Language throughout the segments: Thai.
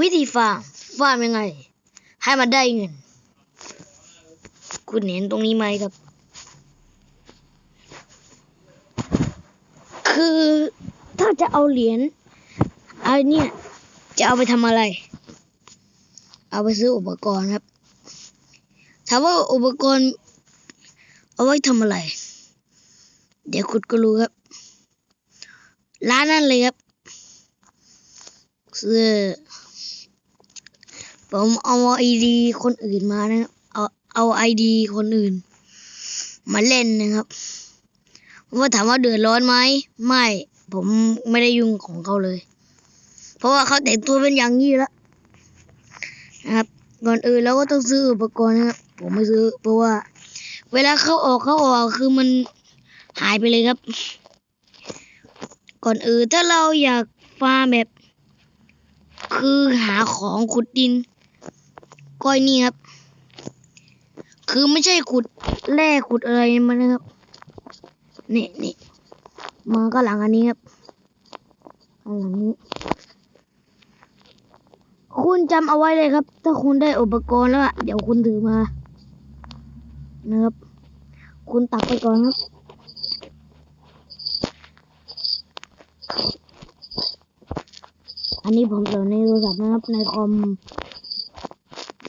วิธีฟาร์มฟาร์มยังไง ให้มันได้เงิน คุณเห็นตรงนี้ไหมครับ คือถ้าจะเอาเหรียญอ้เนี่ยจะเอาไปทำอะไร เอาไปซื้ออุปกรณ์ครับถามว่าอุปกรณ์ เอาไว้ทำอะไร เดี๋ยวคุณก็รู้ครับ ร้านนั่นเลยครับคือ ผมเอาไอดีคนอื่นมานะครับเอาเอาไอดีคนอื่น มาเล่นนะครับว่าถามว่าเดือดร้อนไหมไม่ ผมไม่ได้ยุ่งของเขาเลย เพราะว่าเขาแต่งตัวเป็นอย่างนี้แล้วนะครับ ก่อนอื่นเราก็ต้องซื้ออุปกรณ์นะครับผมไม่ซื้อ เพราะว่า เวลาเข้าออกเข้าออกคือมันหายไปเลยครับ ก่อนอื่นถ้าเราอยากฟาร์มแบบ คือหาของขุดดิน ก้อยนี่ครับ คือไม่ใช่ขุดแร่ขุดอะไรมันนะครับ นี่นี่มาก็หลังอันนี้ครับหลังนี้คุณจำเอาไว้เลยครับ ถ้าคุณได้อุปกรณ์แล้วอะเดี๋ยวคุณถือมา นะครับ คุณตักไปก่อนครับอันนี้ผมเสิร์ชในโทรศัพท์นะครับในคอม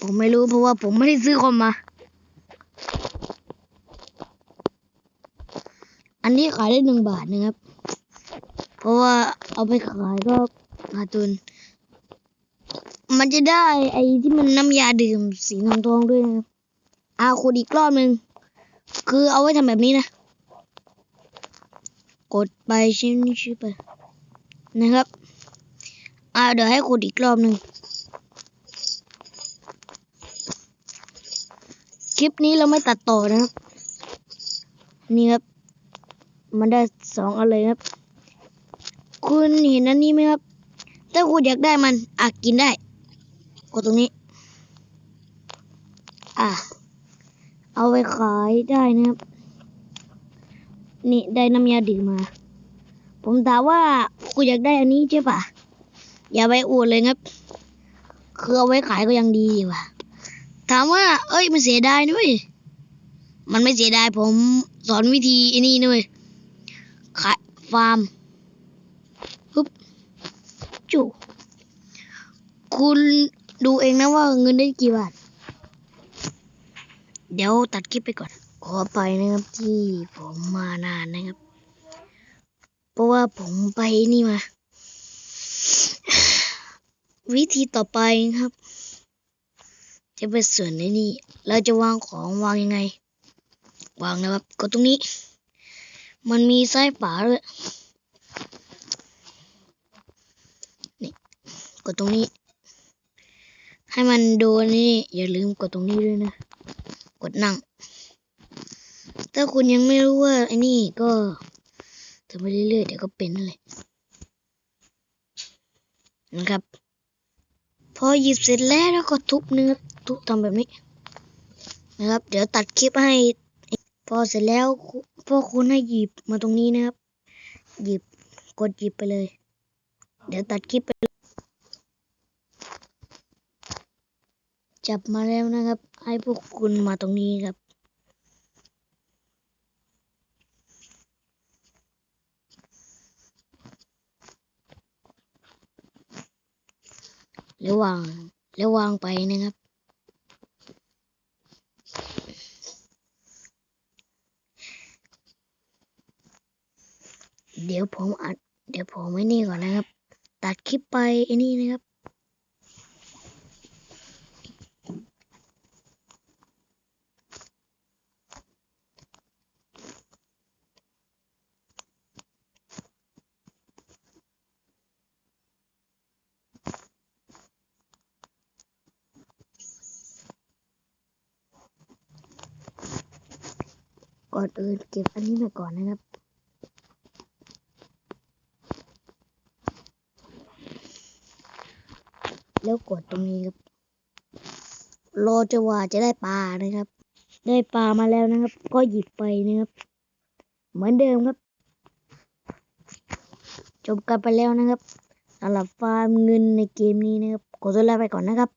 ผมไม่รู้เพราะว่าผมไม่ได้ซื้อคอมมา อันนี้ขายได้หนึ่งบาทนะครับ เพราะว่าเอาไปขายก็ขาดทุน มันจะได้ไอ้ที่มันน้ำยาดื่มสีทองทองด้วยนะครับอาขุดอีกรอบหนึ่งคือเอาไว้ทำแบบนี้นะ กดไปชิ้นชิ้นไปนะครับ อ่าเดี๋ยวให้ขุดอีกรอบหนึ่ง ลิปนี้เราไม่ตัดต่อนะครับ นี่ครับ มันได้สองอันเลยครับ คุณเห็นอันนี้ไหมครับ ถ้าคุณอยากได้มันอะกินได้ กดตรงนี้ อะ เอาไปขายได้นะครับ นี่ได้น้ำยาดื่มมา ผมถามว่าคุณอยากได้อันนี้ใช่ปะอย่าไปอวดเลยครับ คือเอาไว้ขายก็ยังดีดีว่ะ ถามว่า เอ้ย มันเสียดายด้วย มันไม่เสียดายผมสอนวิธีไอ้นี่ด้วยขายฟาร์มปึ๊บจู่คุณดูเองนะว่าเงินได้กี่บาท เดี๋ยวตัดคลิปไปก่อน ขอไปนะครับที่ผมมานานนะครับ เพราะว่าผมไปนี่มา วิธีต่อไปครับ จะเป็นส่วนในนี่เราจะวางของวางยังไง วางนะครับกดตรงนี้ มันมีซ้ายฝาด้วยนี่กดตรงนี้ ให้มันโดนนี่อย่าลืมกดตรงนี้ด้วยนะ กดนั่ง ถ้าคุณยังไม่รู้ว่าไอ้นี่ก็ทำไปเรื่อยๆเดี๋ยวก็เป็นเลยนะครับ อหยิบเสร็จแล้วแล้วก็ทุบเนื้อทุบทำแบบนี้ นะครับ เดี๋ยวตัดคลิปให้ พอเสร็จแล้วพ่อคุณให้หยิบมาตรงนี้นะครับ หยิบกดหยิบไปเลย เดี๋ยวตัดคลิปไปจับมาแล้วนะครับ ให้พวกคุณมาตรงนี้ครับ แล้ววางแล้ววางไปนะครับ เดี๋ยวผมอัด เดี๋ยวผมไว้นี่ก่อนนะครับ ตัดคลิปไปไอ้นี่นะครับ ก่อนอื่นเก็บอันนี้ไปก่อนนะครับ แล้วกดตรงนี้ครับ รอจะว่าจะได้ปลานะครับ ได้ปลามาแล้วนะครับ ก็หยิบไปนะครับ เหมือนเดิมครับ จบกันไปแล้วนะครับสำหรับฟาร์มเงินในเกมนี้นะครับขอตัวลาไปก่อนนะครับ